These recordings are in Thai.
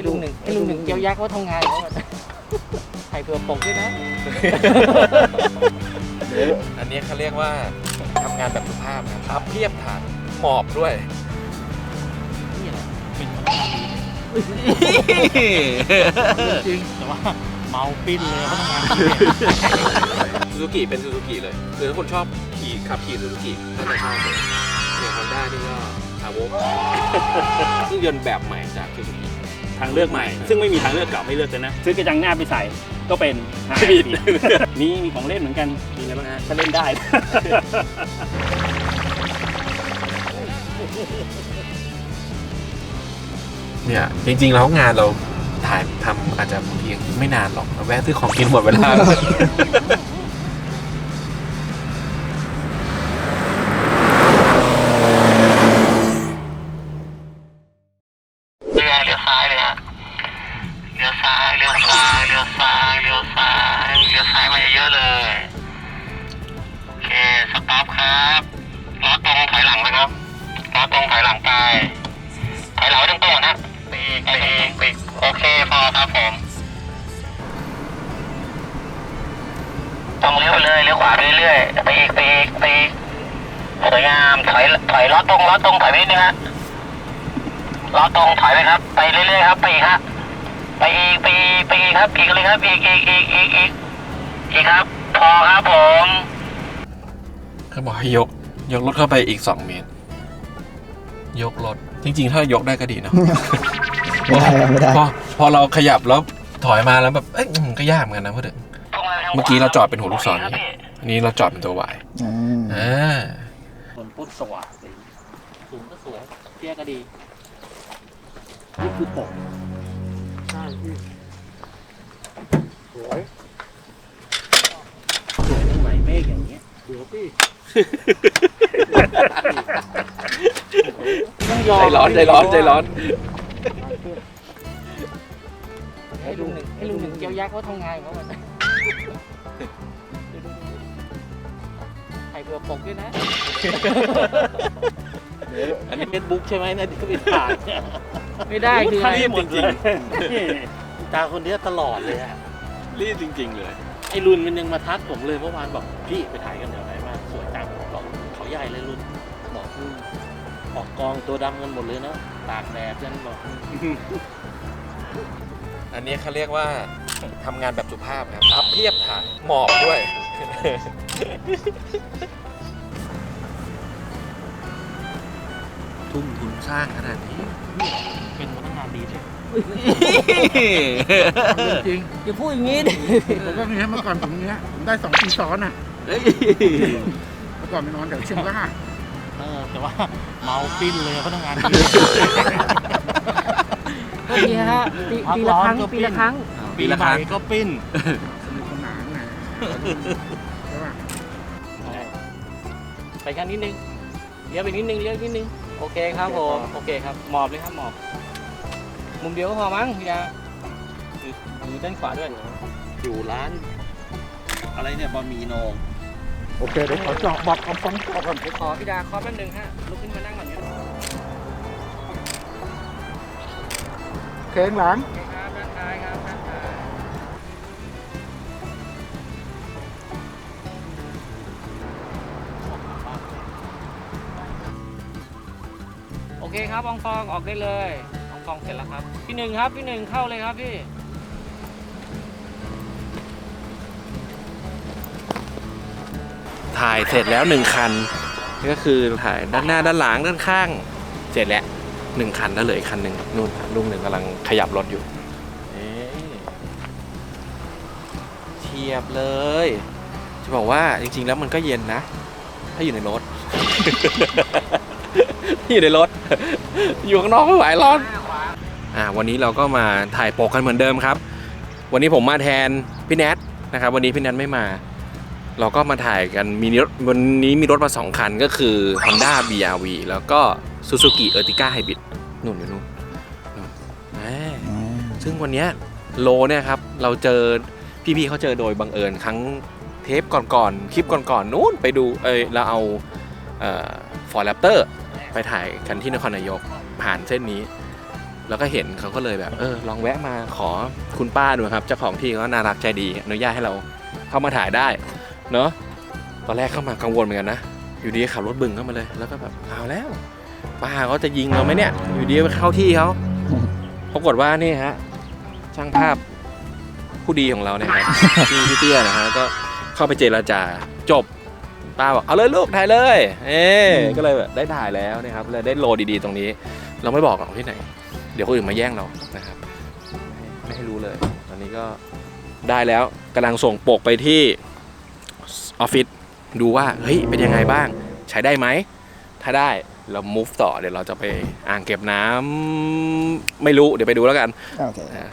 ให้ลุงหนึ่งให้ลุงหนึ่งเกียวยักษ์ว่าทำงานเขาอะไข่เผื่อปกด้วยนะ อันนี้เขาเรียกว่าทำงานแบบสุภาพนะพับเพียบฐานหมอบด้วยนี่แหละเป็นพนักงานดีจริงแต่ว่าเมาปิ้นเลยพนักงานดีซูซูกิเป็นซูซูกิเลยคือถ้าคนชอบขี่ขับขี่ซูซูกิน่าจะชอบเลยอย่างฮอนด้านี่ก็คาโวเครื่องยนต์แบบใหม่จากซูซูกิ ทางเลือกใหม่ ซึ่งไม่มีทางเลือกเก่าไม่เลือกเลยนะ ซื้อกระจังหน้าไปใส่ก็เป็นบิดมีมีของเล่นเหมือนกันมีอะไรบ้างฮะถ้าเล่นได้ เนี่ยจริงๆแล้วงานเราถ่ายทำอาจจะบางทีไม่นานหรอกเราแวะซื้อของกินหมดเวลา อยๆไปอีกไปอีกไปอีกสวยงามถอยถอยล้อตรงล้อตรงถอยไปนิดนึงฮะล้อตรงถอยไปครับ ไปเรื่อยๆครับไปอีกฮะไปอีกไปอีกไปอีกครับอีกเลยครับอีกอีกอีกอีกอีกอีกครับ พอครับผมเขาบอกให้ยก ยกรถเข้าไปอีก2เมตร ยกรถจริง ๆ ถ้ายกได้ก็ดีเนาะไม่ได้ไม่ได้พอพอเราขยับแล้วถอยมาแล้วแบบเอ้ยอืมก็ยากเหมือนกันนะพูดถึงเมื่อกี้เราจอดเป็นหัวลูกศรอย่างเงี้ย อันนี้เราจอดเป็นตัววายอ่าอ่าคนพุทธสว่างสีสูงก็สวยเตี้ยก็ดี นี่คือปกใช่พี่สวยสวยตรงไหนเมฆอย่างเงี้ยเดี๋ยวพี่ ต้องยอมใจร้อนใจร้อนใจร้อน ให้ลุงหนึ่งให้ลุงหนึ่งเกียวยักษ์เขาทำงานเขาอะไข่ เผื่อปกด้วยนะ อันนี้เฟซบุ๊กใช่ไหมนะที่ไปถ่ายไม่ได้คือรีบจริงตาคนเนี้ยตลอดเลยอะรีบจริง ๆ เลย ไอ้รุนมันยังมาทักผมเลยเมื่อวานบอกพี่ไปถ่ายกันแถวไหนมาสวยจังบอกเขาใหญ่เลยรุนบอกอืมออกกองตัวดำกันหมดเลยเนาะตากแดดกันบอกอืมอันนี้เขาเรียกว่าทำงานแบบสุภาพนะครับพับเพียบฐานหมอบด้วย ทุ่มทุนสร้างขนาดนี้ เป็นพนักงานดีใช่จริงอย่าพูดอย่างนี้ดิผมก็เนี้ยเมื่อก่อนผมเนี้ยผมได้สองปีซ้อนอะเมื่อก่อนไปนอนแถวเชียงรายเออแต่ว่าเมาปิ้นเลยพนักงานดีก็ดีฮะปีปีละครั้งปีละครั้ง ปีละครั้งใหม่ก็ปิ้น สนุกสนานนะใช่ป่ะ ไปกันนิดนึงเลี้ยวไปนิดนึงเลี้ยวนิดนึงโอเคครับผมโอเคครับหมอบเลยครับหมอบ มุมเดียวก็พอมั้งพี่ดาหรือหรือด้านขวาด้วยอยู่ร้าน อะไรเนี่ยบะหมี่โหนงโอเค เดี๋ยวขอเจาะบอกเอาฟองเจาะก่อนเดี๋ยวขอพี่ดาขอแป๊บนึงฮะลุกขึ้นมานั่งก่อนเนี่ยเคงหลัง โอเคครับด้านซ้ายครับ เคครับอองฟองออกได้เลยอองฟองเสร็จแล้วครับ พี่หนึ่งครับพี่หนึ่งเข้าเลยครับพี่ถ่ายเสร็จแล้วหนึ่งคัน ก็คือถ่ายด้านหน้าด้านหลังด้านข้าง เสร็จแล้วหนึ่งคันแล้วเหลืออีกคันหนึ่งนู่นลุงหนึ่งกำลังขยับรถอยู่เอ๊ะเทียบเลย จะบอกว่าจริง ๆ แล้วมันก็เย็นนะ ถ้าอยู่ในรถ อยู่ในรถ อยู่ข้างนอกไม่ไหวร้อนอ่าวันนี้เราก็มาถ่ายปกกันเหมือนเดิมครับ วันนี้ผมมาแทนพี่แนทนะครับ วันนี้พี่แนทไม่มา เราก็มาถ่ายกันมีรถวันนี้มีรถมา 2 คันก็คือ Honda BRV แล้วก็ Suzuki Ertiga Hybrid นู่นอยู่นู่นซึ่งวันนี้โลเนี่ยครับเราเจอพี่ๆเขาเจอโดยบังเอิญครั้งเทปก่อนๆคลิปก่อนๆนู้นไปดูเอยเราเอาฟอร์แรปเตอร์ ไปถ่ายกันที่นครนายกผ่านเส้นนี้ แล้วก็เห็นเขาก็เลยแบบ เออ ลองแวะมาขอคุณป้าดูครับ เจ้าของที่เขาน่ารักใจดีอนุญาตให้เราเข้ามาถ่ายได้ เนอะตอนแรกเข้ามากังวลเหมือนกันนะ อยู่ดีขับรถบึงเข้ามาเลย แล้วก็แบบเอาแล้ว ป้าเขาจะยิงเราไหมเนี่ย อยู่ดีไปเข้าที่เขาปรากฏว่านี่ฮะ ช่างภาพผู้ดีของเราเนี่ยครับพี่พี่เตี้ยนะฮะก็เข้าไปเจรจาจบ ป้าบอกเอาเลยลูกถ่ายเลยเอ๊ก็เลยแบบได้ถ่ายแล้วนะครับเลยได้โลดีๆตรงนี้ เราไม่บอกหรอกที่ไหน เดี๋ยวคนอื่นมาแย่งเรานะครับ ไม่ไม่ให้รู้เลย ตอนนี้ก็ได้แล้วกำลังส่งปกไปที่ออฟฟิศดูว่าเฮ้ยเป็นยังไงบ้าง ใช้ได้ไหม ถ้าได้เรา move ต่อเดี๋ยวเราจะไปอ่างเก็บน้ำไม่รู้เดี๋ยวไปดูแล้วกันโอเคนะ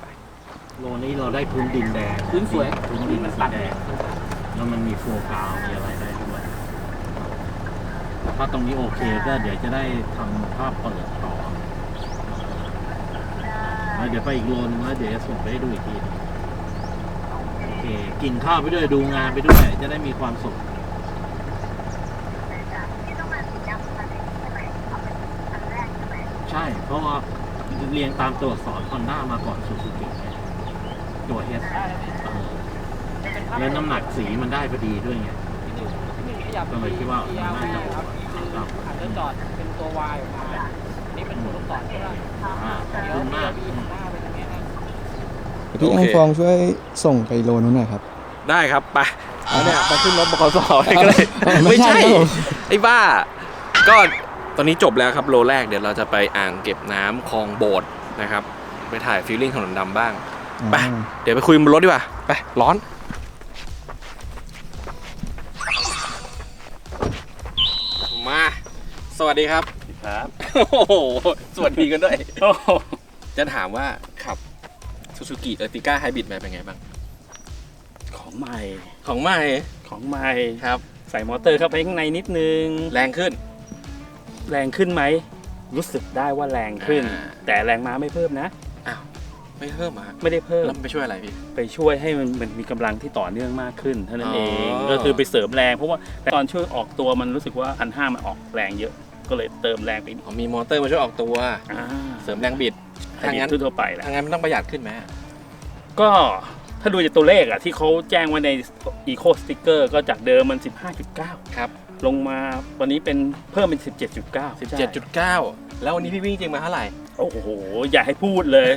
ไปโลนี้เราได้พื้นดินแดงพื้นสวยพื้นดินสีแดงแล้วมันมีโฟกาวมีอะไรได้ด้วย ถ้าตรงนี้โอเคก็เดี๋ยวจะได้ทำภาพเปิดต่อแล้วเดี๋ยวไปอีกโลนึงแล้วเดี๋ยวจะส่งไปให้ดูอีกทีหนึ่งโอเคกินข้าวไปด้วยดูงานไปด้วยจะได้มีความสุขใช่ เพราะว่าเรียงตามตัวอักษร Honda มาก่อนซูซูกิตัวเอสแล้วน้ำหนักสีมันได้พอดีด้วยไงก็เลยคิดว่าน่าจะ โอเคครับอาจจะจอดเป็นตัววายออกมาอันนี่เป็นตัวลูกศรใช่ไหมอ่าขอบคุณมากเดี๋ยวหน้าไปตรงนี้นะพี่โออัเคงฟองช่วยส่งไปโลนู้นหน่อยครับ ได้ครับไปเอาเนี่ยไปขึ้นรถบขสก็เลยเอาไม่ไม่ใช่ใช่ครับผม ไอ้บ้า ก็ตอนนี้จบแล้วครับโลแรกเดี๋ยวเราจะไปอ่างเก็บน้ำคลองโบสถ์นะครับ ไปถ่ายฟิลลิ่งถนนดำบ้าง ไปเดี๋ยวไปคุยบนรถดีกว่า ไป ร้อน สวัสดีครับ ครับโอ้โห สวัสดีกันด้วย โอ้โหจะถามว่าขับ Suzuki Ertiga Hybrid มาเป็นไงบ้าง ของใหม่ ของใหม่ของใหม่ ครับ ใส่มอเตอร์เข้าไปข้างในนิดนึง แรงขึ้น แรงขึ้นไหม รู้สึกได้ว่าแรงขึ้น อ่า แต่แรงม้าไม่เพิ่มนะ อ้าวไม่เพิ่มเหรอะไม่ได้เพิ่ม แล้วมันไปช่วยอะไรพี่ ไปช่วยให้มันมันมีกำลังที่ต่อเนื่องมากขึ้นเท่านั้นเอง อ๋อ ก็คือไปเสริมแรง เพราะว่าตอนช่วยออกตัวมันรู้สึกว่าพันห้ามันออกแรงเยอะ ก็เลยเติมแรงไปอีกอ๋อมีมอเตอร์มาช่วยออกตัว อ่าเสริมแรงบิดถ้าถ้างั้นทั่วๆไปแหละ ถ้างั้นมันต้องประหยัดขึ้นไหมก็ถ้าดูจากตัวเลขอะที่เขาแจ้งไว้ใน Eco Sticker ก็จากเดิมมัน 15.9 ครับลงมาวันนี้เป็นเพิ่มเป็น 17.9 17.9 แล้ววันนี้พี่วิ่งจริงมาเท่าไหร่โอ้โห อย่าให้พูดเลย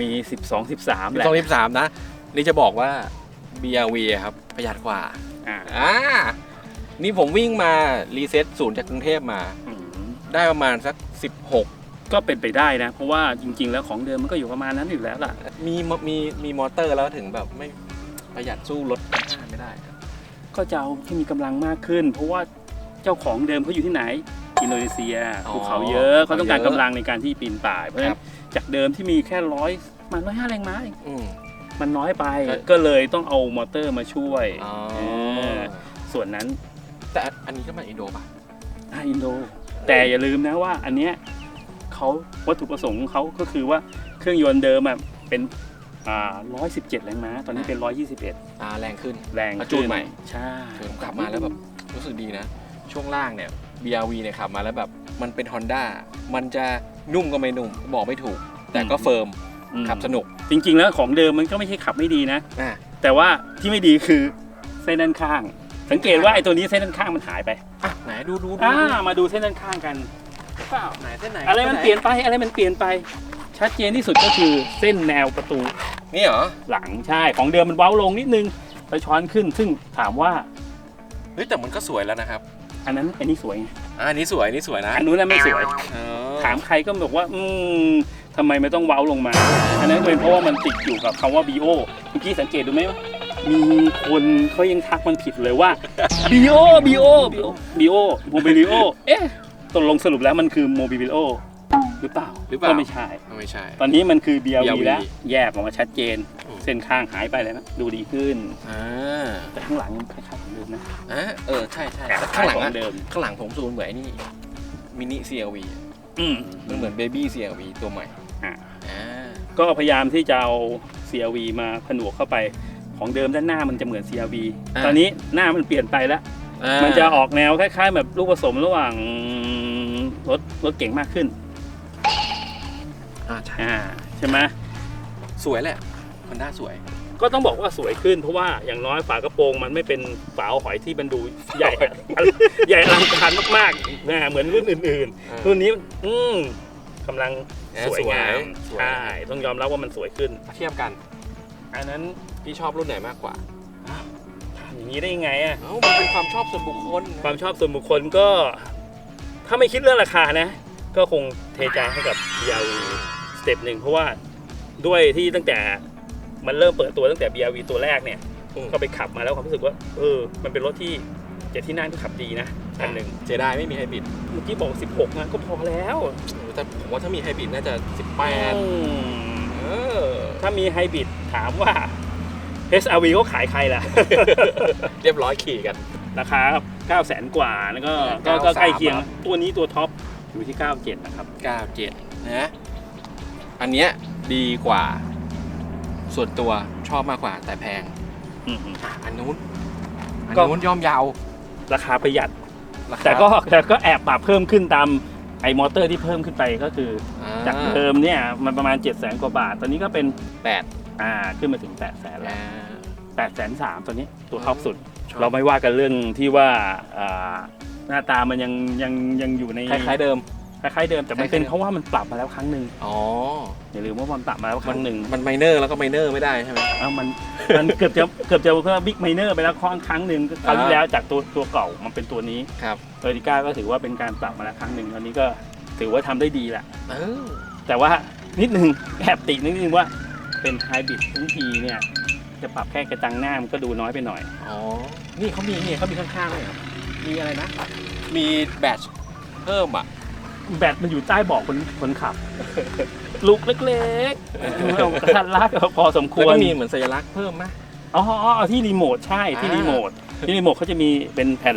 มี 12 13 แหละสองสิบสามนะ นี่จะบอกว่า BRV อะครับประหยัดกว่าอ่าอ่า นี่ผมวิ่งมารีเซ็ตศูนย์จากกรุงเทพมา อืมได้ประมาณสัก 16 ก็เป็นไปได้นะ เพราะว่าจริง ๆ แล้วของเดิมมันก็อยู่ประมาณนั้นอยู่แล้วล่ะ มีมมีมีมอเตอร์แล้วถึงแบบไม่ประหยัดสู้รถข้างหน้าไม่ได้ครับก็จะเอาที่มีกำลังมากขึ้น เพราะว่าเจ้าของเดิมเขาอยู่ที่ไหน อินโดนีเซียอ๋อภูเขาเยอะเขาต้องการภูเขากำเยอะลังในการที่ปีนป่าย เพราะฉะนั้ครันบจากเดิมที่มีแค่ร้อยมันร้อยห้าแรงม้าเองอืม มันน้อยไป ก็ ก็เลยต้องเอามอเตอร์มาช่วย อ๋อ เออ ส่วนนั้น แต่อันนี้ก็มาอินโดป่ะ อ่าอินโด แต่อย่าลืมนะว่าอันเนี้ยเขาวัตถุประสงค์ของเขาก็คือว่าเครื่องยนต์เดิมอะเป็นอ่า117 แรงม้า ตอนนี้เป็น 121 อ่าแรงขึ้น แรงอะจูนใหม่ ใช่ผมขับมาแล้วแบบรู้สึกดีนะ ช่วงล่างเนี่ย BRV เนี่ยขับมาแล้วแบบมันเป็น Honda มันจะนุ่มก็ไม่นุ่มบอกไม่ถูก แต่ก็เฟิร์มอืมขับสนุกจริง ๆ แล้วของเดิมมันก็ไม่ใช่ขับไม่ดีนะ อะแต่ว่าที่ไม่ดีคือเส้นด้านข้าง สังเกตว่าไอ้ตัวนี้เส้นด้านข้างมันหายไป อะไหนดูดูดูอ่าดูมาดูเส้นด้านข้างกัน เปล่าไหนเส้นไหนอะไรมันส้หเปลี่ยนไป อะไรมันเปลี่ยนไป ชัดเจนที่สุดก็คือเส้นแนวประตู นี่เหรอหลังใช่ ของเดิมมันเว้าลงนิดนึงไปช้อนขึ้น ซึ่งถามว่า เฮ้ยแต่มันก็สวยแล้วนะครับอันนั้นอันนี้สวยไงอ่าอันนี้สวยอันนี้สวยนะอันนู้นน่ะไม่สวย อ๋อถามใครก็บอกว่า อืมทำไมไม่ต้องเว้าลงมา อันนั้นเป็นเพราะว่ามันติดอยู่กับคำว่า BO เมื่อกี้สังเกตดูไหมว่า มีคนเขายังทักมันผิดเลยว่า BO BO BO BO Mobilio เอ๊ะตกลงสรุปแล้วมันคือ Mobilio หรือเปล่าหรือเปล่า ก็ไม่ใช่ ไม่ใช่ ตอนนี้มันคือ BRV BRV แล้ว แยกออกมาชัดเจน อืม เส้นข้างหายไปแล้วนะ ดูดีขึ้น อ่าแต่ข้างหลังยังคล้ายๆของเดิมนะอะเออ ใช่ใช่แอบแต่คล้าข้ายงหลังขออะงเดิม ข้างหลังผมซูนเหมือนไอ้นี่มินิ CRV อืม มันเหมือนเบบี้ CRV ตัวใหม่อ่า อ่า ก็พยายามที่จะเอา CRV มาผนวกเข้าไป ของเดิมด้านหน้ามันจะเหมือน CRV อ่า ตอนนี้หน้ามันเปลี่ยนไปแล้ว อ่ามันจะออกแนวคล้าย ๆ แบบลูกผสมระหว่างรถรถเก่งมากขึ้น อ่าใช่อ่าใช่ไหมสวยแหละมันน่าสวย ก็ต้องบอกว่าสวยขึ้นเพราะว่าอย่างน้อยฝากระโปรงมันไม่เป็นฝาหอยที่มันดูใหญ่ ใหญ่อลังการมากๆนะเหมือนรุ่นอื่นอ่าๆรุ่นนี้อืมกำลังเออสวยงามสวย ใช่ต้องยอมรับว่ามันสวยขึ้น เทียบกัน อันนั้นพี่ชอบรุ่นไหนมากกว่าทำอย่างนี้ได้ยังไงอะเอ้ามันเป็นความชอบส่วนบุคคล ความชอบส่วนบุคคลก็ ถ้าไม่คิดเรื่องราคานะ ก็คงเทใจให้กับยาวีสเต็ปหนึ่งเพราะว่าด้วยที่ตั้งแต่มันเริ่มเปิดตัวตั้งแต่ BRV ตัวแรกเนี่ย อืม ก็ไปขับมาแล้วความรู้สึกว่า เออ มันเป็นรถที่เจ็ดที่นั่งที่ขับดีนะคันหนึ่งเจไดไม่มีไฮบริดเมื่อกี้บอก 16นะก็พอแล้วแต่ผมว่าถ้ามีไฮบริดน่าจะ 18 อืมเออ ถ้ามีไฮบริดถามว่า SRV เขาขายใครล่ะ เรียบร้อยขี่กัน ราคา9 0 0 0 0กว่า แล้วก็ก็93ก็ใกล้เคียง ครับ ตัวนี้ตัวท็อปอยู่ที่ 97 นะครับ 97 นะ อันเนี้ยดีกว่า ส่วนตัวชอบมากกว่าแต่แพงอืม อะอันนู้น อันก็ นู้นย่อมเยาวราคาประหยัด ราคาแต่ก็แต่ก็แอบปรับเพิ่มขึ้นตามไอ้มอเตอร์ที่เพิ่มขึ้นไปก็คืออ่อ จากเดิมเนี่ยมันประมาณ7 0 0 0 0กว่าบาท ตอนนี้ก็เป็นแปดอ่าขึ้นมาถึง8 0 0 0 0 0แล้แล้วว8 0 0 0 0 3ตัวนี้ตัวท็อปสุดชอบเราไม่ว่ากันเรื่องที่ว่าอ่าหน้าตามันยังยังยังอยู่ในคล้ายๆเดิมคล้ายๆเดิมแต่มันเป็นคล้ายๆเดิมเพราะว่ามันปรับมาแล้วครั้งหนึ่งอ๋ออย่าลืมว่ามันปรับมาแล้วครั้งหนึ่งมันไมเนอร์แล้วก็ไมเนอร์ไม่ได้ใช่ไหมเอ้ามันมันเกือบจะเกือบจะก็บิ๊กไมเนอร์ไปแล้วครั้งครั้งหนึ่งคราวที่อ่าแล้วจากตัวตัวเก่ามันเป็นตัวนี้ครับเออริก้าก็ถือว่าเป็นการปรับมาแล้วครั้งหนึ่งตอนนี้ก็ ถือว่าทำได้ดีแหละ เออ แต่ว่านิดนึง แอบติดนิดนึงว่าเป็นไฮบริดทั้งทีเนี่ยจะปรับแค่กระจังหน้ามันก็ดูน้อยไปหน่อย อ๋อ นี่เขามีนี่เขามีข้างๆเลยเหรอมีอะไรนะ มีแบตเพิ่มอะ แบตมันอยู่ใต้เบาะคนคนขับ ลูกเล็กๆเอากระทันรัดพอสมคแล้ววรก็มีเหมือนสัญลักษณ์เพิ่มไหม อ๋ออ๋ออ๋อที่รีโมทใช่ที่อ่ารีโมทที่รีโมทเขาจะมีเป็นแผ่น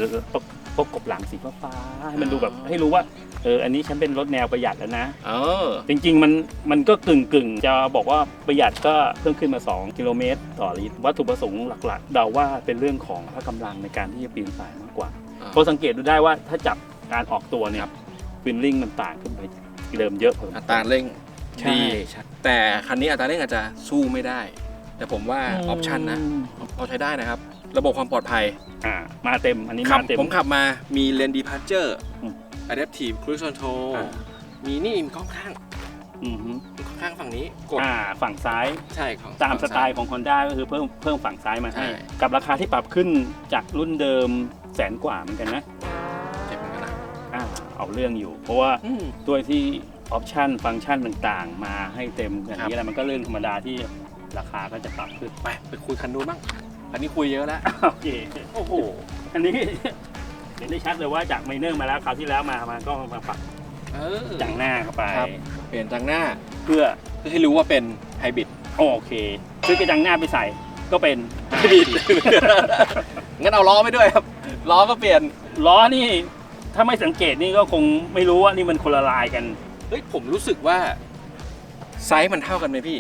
ประประกบหลังสีฟ้าๆให้มันดูแบบให้รู้ว่าเอออันนี้ฉันเป็นรถแนวประหยัดแล้วนะ เออ จริงๆ มันมันก็กึ่งกึ่งๆจะบอกว่าประหยัดก็เพิ่มขึ้นมา 2 กิโลเมตร ต่อลิตรวัตถุประสงค์หลักๆ เดาว่าเป็นเรื่องของพละกำลังในการที่จะปีนป่ายมากกว่าอ่า เพราะสังเกตดูได้ว่าถ้าจับการออกตัวเนี่ยฟิลลิ่งมันต่างขึ้นไปเดิมเยอะพอสมควรอัตราเร่งใช่ดีแต่คันนี้อัตราเร่งอาจจะสู้ไม่ได้ แต่ผมว่าออปชันนะพอใช้ได้นะครับ ระบบความปลอดภัยอ่ามาเต็มอันนี้ขับมาเต็ม ผมขับมามีเลนดีพาร์เจอร์อืม Adaptive Cruise Control อ่า มีนี่มีข้างข้างอือฮึข้างฝั่งนี้กดอ่าฝั่งซ้ายใช่ของตามสฝั่งไตซ้ย ล์ของ Honda ก็คือเพิ่มเพิ่มฝั่งซ้ายมาให้ ใช่ กับราคาที่ปรับขึ้นจากรุ่นเดิมแสนกว่าเหมือนกันนะเจ็บเหมือนกันนะอ่าเอาเรื่องอยู่ เพราะว่าอืม ด้วยที่ออปชันฟังก์ชันต่างๆ มาให้เต็มอย่างครับนี้แหละมันก็เรื่องธรรมดาที่ราคาก็จะปรับขึ้น ไปไปคุยคันนู้นบ้าง อันนี้คุยเยอะแล้วโอเค โอ้โห อันนี้ เห็นได้ชัดเลยว่าจากไมเนอร์มาแล้วคราวที่แล้วมามาก็มาปรับเออ จังหน้าเข้าไป ครับ เปลี่ยนจังหน้าเพื่อเพื่อให้รู้ว่าเป็นไฮบริดโอเคซื้อกระจังหน้าไปใส่ก็เป็นไฮบริดงั้นเอาล้อไปด้วยครับ ล้อก็เปลี่ยน ล้อนี่ถ้าไม่สังเกตนี่ก็คงไม่รู้ว่านี่มันคนละลายกัน เฮ้ยผมรู้สึกว่าไซส์มันเท่ากันไหมพี่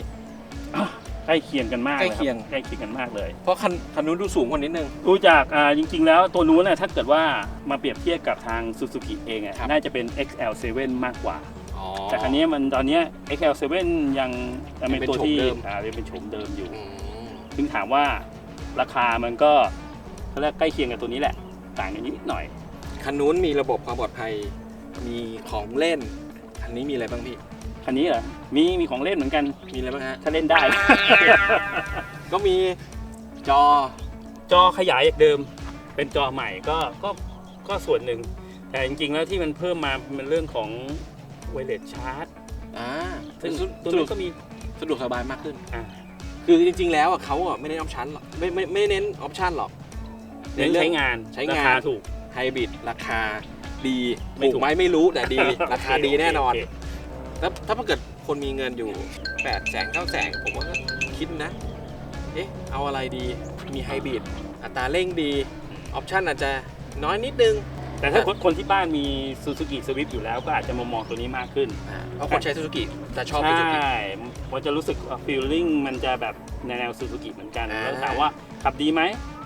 ใกล้เคียงกันมากใกล้เคียงใกล้เคียงกันมากเลย เพราะคันคันนู้นดูสูงกว่านิดนึง ดูจากอ่าจริง ๆ แล้วตัวนู้นน่ะถ้าเกิดว่ามาเปรียบเทียบกับทางซูซูกิเองอะครับ น่าจะเป็น XL7 มากกว่า อ๋อ แต่คันนี้มันตอนเนี้ย XL7 ยังยังเป็นตัวที่ยังเป็นโฉมเดิม อ่ายังเป็นโฉมเดิมอยู่ อืมถึงถามว่าราคามันก็เขาเรียกใกล้เคียงกับตัวนี้แหละ ต่างกันนิดหน่อย คันนู้นมีระบบความปลอดภัย มีของเล่นคันนี้มีอะไรบ้างพี่ คันนี้เหรอ มีมีของเล่นเหมือนกัน มีอะไรบ้างฮะ ถ้าเล่นได้ ก็มีจอ จอขยายจากเดิม เป็นจอใหม่ก็ก็ก็ส่วนหนึ่ง แต่จริงๆแล้วที่มันเพิ่มมาเป็นเรื่องของไวเลสชาร์จอ่าซึ่งสะตัวดวนี้กก็มีสะดวกสบายมากขึ้น อ่า คือจริง ๆ แล้วอะเขาอะไม่เน้นออปชั่นหรอกไม่ไม่ไม่เน้นออปชั่นหรอก เน้นเรื่องใช้งานใช้งาน ราคาถูก ไฮบริดราคาดี ไม่ถูถูก กไหมไม่รู้แต่ดี ราคาโอเดีแน่นอน โเค แล้วถ้าเกิดคนมีเงินอยู่8ปดแสนเก้าแสนผมว่าก็คิดนะ เอ๊ะ เอาอะไรดี มีไฮบริด อัตราเร่งดี ออปชั่นอาจจะน้อยนิดนึง แต่ถ้าคนคนที่บ้านมีซูซูกิสวิฟอยู่แล้วก็อาจจะมามองตัวนี้มากขึ้นอ่าเพราะคนใช้ซูซูกิจะชอบใชซูซูกิ่มันจะรู้สึกฟีลลิ่งมันจะแบบในแนวซูซูกิเหมือนกันอ่าแล้วถามว่าขับดีไหม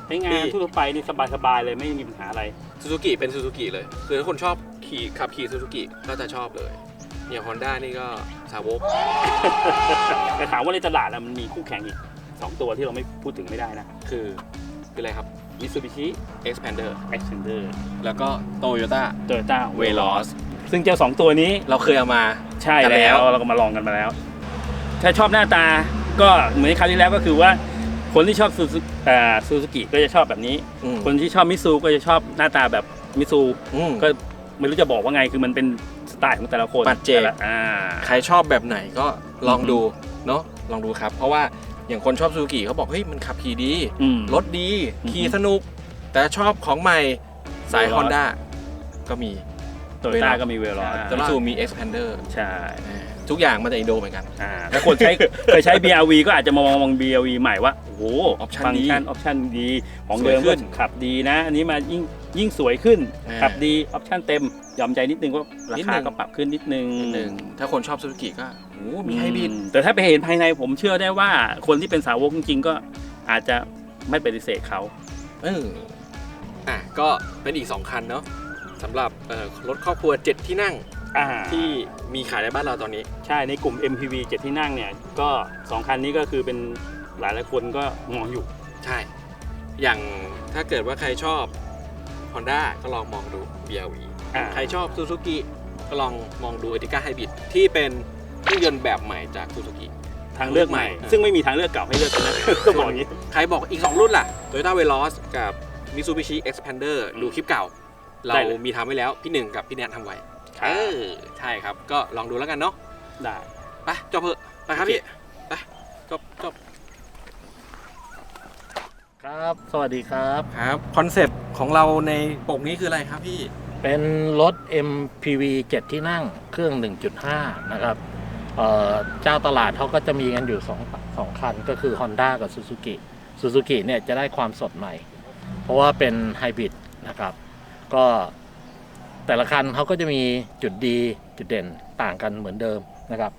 ใช้งานดีทั่วไปนี่สบายๆเลยไม่มีปัญหาอะไร ซูซูกิเป็นซูซูกิเลย คือถ้าคนชอบขี่ขับขี่ซูซูกิก็จะชอบเลย เนี่ยฮอนด้านี่ก็สาวก แต่ถามว่าในตลาดอะมันมีคู่แข่งอีก 2 ตัวที่เราไม่พูดถึงไม่ได้นะคือคืออะไรครับ Mitsubishi Expander Xpander แล้วก็ Toyota Toyota Veloz ซึ่งเจ้าสองตัวนี้เราเคยเอามา ใช่กันแล้แล้ว วเราก็มาลองกันมาแล้ว ถ้าชอบหน้าตาก็เหมือนคราวที่แล้วก็คือว่า คนที่ชอบซูซูอ่าซูซูกิก็จะชอบแบบนี้ อืมคนที่ชอบมิซูก็จะชอบหน้าตาแบบมิซู อืมก็ไม่รู้จะบอกว่าไงคือมันเป็นสไตล์ของแต่ละคนปัจเจก แต่ละอ่า ใครชอบแบบไหนก็ลองดูเนาะลองดูครับ เพราะว่าอย่างคนชอบซูซูกิเขาบอกเฮ้ยมันขับขี่ดี อืม รถดี อืมขี่สนุก แต่ชอบของใหม่สาย Veloz Honda ก็มี โตโยต้าก็มีเวลอแต่มิซูมี Expander ใช่อ่าทุกอย่างมาจากอินโดเหมือนกัน อ่าถ้าคนใช้ เคยใช้ BRV ก็อาจจะมามองมอง BRV ใหม่ว่าโอ้โห Option ฟังดีก์ชันออปชันดีของสวยเดิมขึ้ก็นขับดีนะ อันนี้มายิ่งยิ่งสวยขึ้น อ่าขับดีออปชันเต็ม ยอมใจนิดนึงว่ารานิดคานึงก็ปรับขึ้นนิดนึงนิดนึงถ้าคนชอบซูซูกิก็โอ้มีไฮบริด อืมแต่ถ้าไปเห็นภายในผมเชื่อได้ว่าคนที่เป็นสาวกจริงๆก็อาจจะไม่ปฏิเสธเขา เอออะก็เป็นอีก 2 คันเนาะสำหรับเอ่อรถครอบครัว 7 ที่นั่งอ่า ที่มีขายในบ้านเราตอนนี้ ใช่ในกลุ่ม MPV 7 ที่นั่งเนี่ยก็สองคันนี้ก็คือเป็น หลายหลายๆคนก็มองอยู่ ใช่ อย่างถ้าเกิดว่าใครชอบ Honda ก็ลองมองดู BRV อ่า ใครชอบ Suzuki ก็ลองมองดู Ertiga Hybrid ที่เป็นเครื่องยนต์แบบใหม่จาก Suzuki ทางเลือกใหม่อ่าซึ่งไม่มีทางเลือกเก่าให้เลือกกันนะต้องบอกอย่างนี้ ใครบอกอีก 2 รุ่นล่ะ Toyota Veloz กับ Mitsubishi Expander อืมดูคลิปเก่า เราได้เลย มีทำไว้แล้ว พี่หนึ่งกับพี่แนททำไว้ครับเออใช่ครับ ก็ลองดูแล้วกันเนาะได้ ไปจบเถอะไปครับโอเคพี่ ไปจบจบ ครับ สวัสดีครับ ครับคอนเซปต์ของเราในปกนี้คืออะไรครับพี่ เป็นรถ MPV 7 ที่นั่งเครื่อง 1.5 นะครับเอ่อเจ้าตลาดเขาก็จะมีกันอยู่2งคันก็คือ Honda กับ Suzuki Suzuki เนี่ยจะได้ความสดใหม่ เพราะว่าเป็นไฮบริดนะครับ ก็แต่ละคันเขาก็จะมีจุดดีจุดเด่นต่างกันเหมือนเดิมนะครับ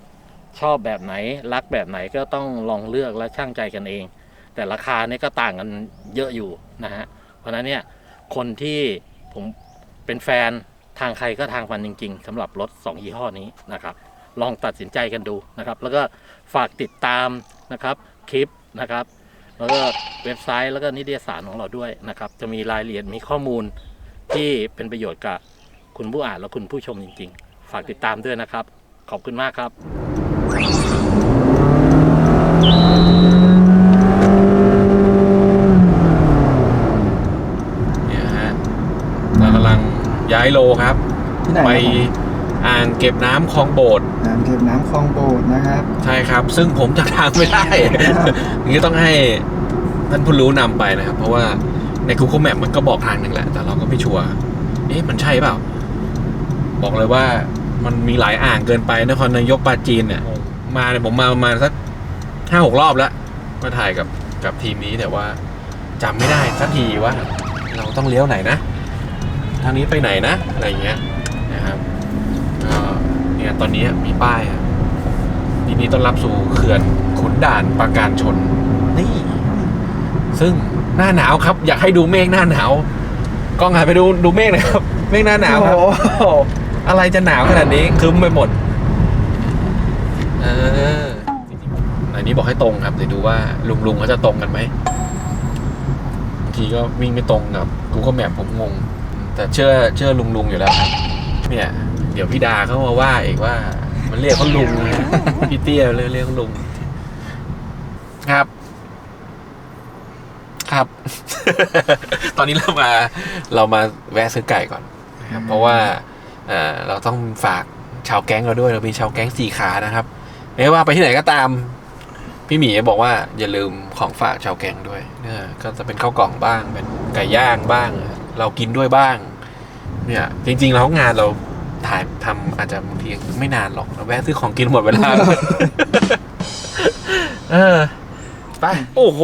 ชอบแบบไหนรักแบบไหนก็ต้องลองเลือกและช่างใจกันเอง แต่ราคาเนี่ยก็ต่างกันเยอะอยู่นะฮะเพราะนั้นเนี่ยคนที่ผมเป็นแฟนทางใครก็ทางมันจริง ๆสำหรับรถ 2 ยี่ห้อนี้นะครับ ลองตัดสินใจกันดูนะครับ แล้วก็ฝากติดตามนะครับคลิปนะครับ แล้วก็เว็บไซต์แล้วก็นิตยสารของเราด้วยนะครับ จะมีรายละเอียดมีข้อมูลที่เป็นประโยชน์กับคุณผู้อ่านและคุณผู้ชมจริง ๆ ฝากติดตามด้วยนะครับ ขอบคุณมากครับ เนี่ยฮะเรากำลัง ย้ายโลครับ ที่ไหนไปนะครับอ่างเก็บน้ำคลองโบดน้ำเก็บน้ำคลองโบดนะครับ ใช่ครับ ซึ่งผมจำทางไม่ได้ อย่างนี้ต้องให้ท่านผู้รู้นำไปนะครับ เพราะว่าใน Google Map มันก็บอกทางหนึ่งแหละ แต่เราก็ไม่ชัวร์เอ๊ะมันใช่เปล่า บอกเลยว่ามันมีหลายอ่างเกินไปนครนายกปราจีนเนี่ย มาเนี่ยผมมาประมาณสักห้าหกรอบแล้ว มาถ่ายกับกับทีมนี้แต่ว่าจำไม่ได้สักทีว่า เราต้องเลี้ยวไหนนะ ทางนี้ไปไหนนะ อะไรอย่างเงี้ยนะครับก็เนี่ยตอนนี้มีป้ายอะยินดีต้อนรับสู่เขื่อนขุนด่านปราการชน นี่ ซึ่งหน้าหนาวครับ อยากให้ดูเมฆหน้าหนาวกล้องหันไปดูดูเมฆหนะครับ เมฆหน้าหนาวครับอะไรจะหนาวขนาดนี้ครึ้มไปหมดเอออันนี้บอกให้ตรงครับเดี๋ยวดูว่าลุงลุงเขาจะตรงกันไหมบางทีก็วิ่งไม่ตรงกับกูก็แมพผมงง แต่เชื่อเชื่อลุงลุงอยู่แล้วครับเนี่ย เดี๋ยวพี่ดาเขามาว่าอีกว่า มันเรียกเขาลุงนะพี่เตี้ยเรียกเรียกเขาลุง ครับ ครับ ตอนนี้เรามาเรามาแวะซื้อไก่ก่อนนะครับเพราะว่าเอ่อเราต้องฝากชาวแก๊งเราด้วย เรามีชาวแก๊งสี่ขานะครับไม่ว่าไปที่ไหนก็ตาม พี่หมีบอกว่าอย่าลืมของฝากชาวแก๊งด้วยเนี่ยก็จะเป็นข้าวกล่องบ้างเป็นไก่ย่างบ้าง เรากินด้วยบ้าง เนี่ย จริง ๆ แล้วงานเราถ่ายทำอาจจะบางทีไม่นานหรอกเราแวะซื้อของกินหมดเวลา เออ ไปโอ้โห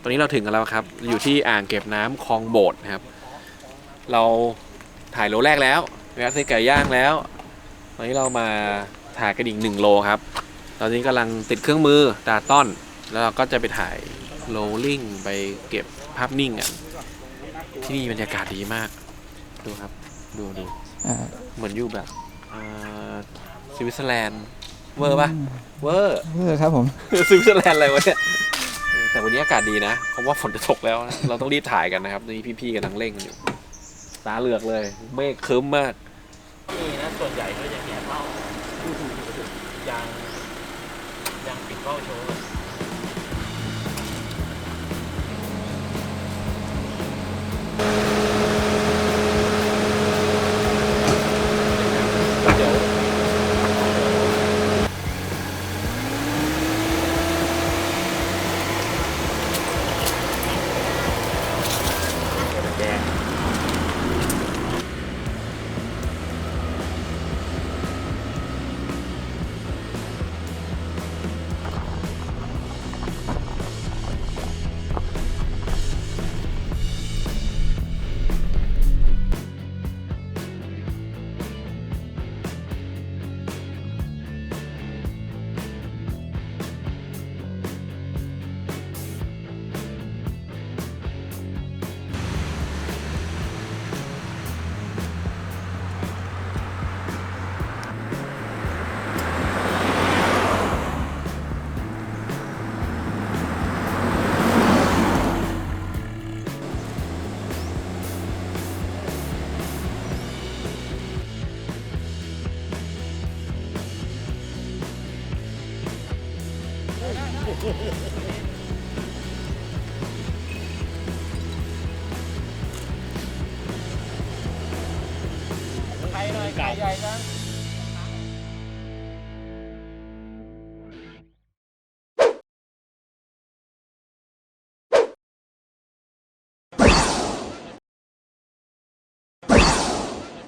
ตอนนี้เราถึงกันแล้วครับ อยู่ที่อ่างเก็บน้ำคลองโบดนะครับ เราถ่ายโลแรกแล้วแวะซื้อไก่ย่างแล้ว ตอนนี้เรามาถ่ายกันอีกหนึ่งโลครับ ตอนนี้กำลังติดเครื่องมือดาต้อน แล้วเราก็จะไปถ่ายโลลิ่งไปเก็บภาพนิ่งอะ ที่นี่บรรยากาศดีมาก ดูครับ ดูดูอ่าเหมือนอยู่แบบเอ่อสวิตเซอร์แลนด์เวอร์ปะเวอร์ เออครับผมสวิตเซอร์แลนด์อะไรวะเนี่ยเออแต่วันนี้อากาศดีนะ เพราะว่าฝนจะตกแล้วนะเราต้องรีบถ่ายกันนะครับ นี่พี่ๆกันทั้งเร่งกันอยู่ตาเหลือกเลย เมฆครึ้มมาก นี่นะส่วนใหญ่ก็จะแอบเล่ายังยังปิดเบ้าโชว์